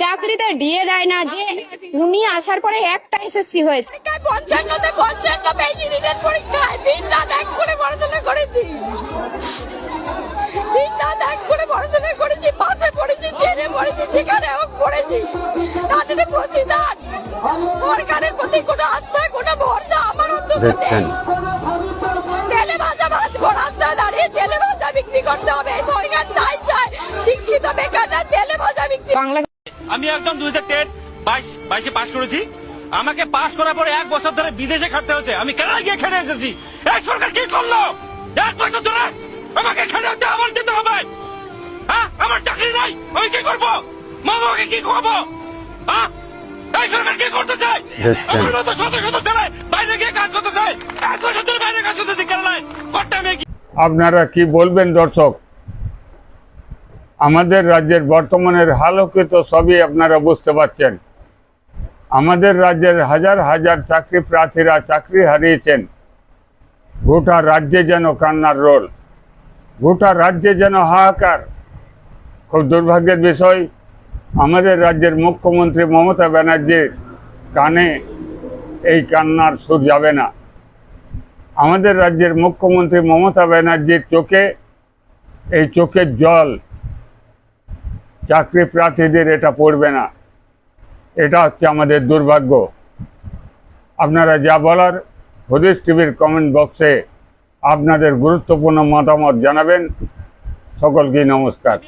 চাকরিতে দিয়ে দেয় না যে উনি আসার পরে একটা এসএসসি হয়েছে। পঞ্চান্নতে পঞ্চান্ন পেয়েছি রিটার্ন পরীক্ষায় দিন রাত এক করে পড়াশোনা করেছি। দিন রাত এক করে পড়াশোনা করেছি পাশে পড়েছি ট্রেনে পড়েছি যেখানে হোক পড়েছি। তাদের প্রতিদান সরকারের প্রতি কোনো আস্থা কোনো ভরসা আমার অন্তত নেই। তেলে ভাজা ভাজবো রাস্তায় দাঁড়িয়ে তেলে ভাজা বিক্রি করতে হবে। সরকার তাই চায় শিক্ষিত বেকাররা তেলে ভাজা বিক্রি বাংলা আমি একজন দুই হাজার টেট বাইশ, বাইশে পাশ করেছি। আমাকে পাশ করার পরে এক বছর ধরে বিদেশে খাটতে হচ্ছে আমি কেরালা গিয়ে খেলে এসেছি। এই সরকার কি করল? এক বছর ধরে আমাকে খেলে হচ্ছে আমার দিতে হবে। হ্যাঁ আমার চাকরি নাই। আমি কি করব? মা কি খাব হ্যাঁ এই সরকার কি করতে চাই আমার মতো শত শত ছেলে বাইরে গিয়ে কাজ করতে চাই এক বছর ধরে বাইরে কাজ করতেছি কেরালায়। করতে আমি আপনারা কি বলবেন, দর্শক? আমাদের রাজ্যের বর্তমানের হালকে তো সবই আপনারা বুঝতে পারছেন। আমাদের রাজ্যের হাজার হাজার চাকরি প্রার্থীরা চাকরি হারিয়েছেন। গোটা রাজ্যে যেন কান্নার রোল। গোটা রাজ্যে যেন হাহাকার। খুব দুর্ভাগ্যের বিষয়, আমাদের রাজ্যের মুখ্যমন্ত্রী মমতা ব্যানার্জির কানে এই কান্নার সুর যাবে না। আমাদের রাজ্যের মুখ্যমন্ত্রী মমতা ব্যানার্জির চোখে, এই চোখের জল চাকরি প্রার্থীদের এটা পড়বে না। এটা হচ্ছে আমাদের দুর্ভাগ্য। আপনারা যা বলার, হদিস টিভির কমেন্ট বক্সে আপনাদের গুরুত্বপূর্ণ মতামত জানাবেন। সকলকেই নমস্কার।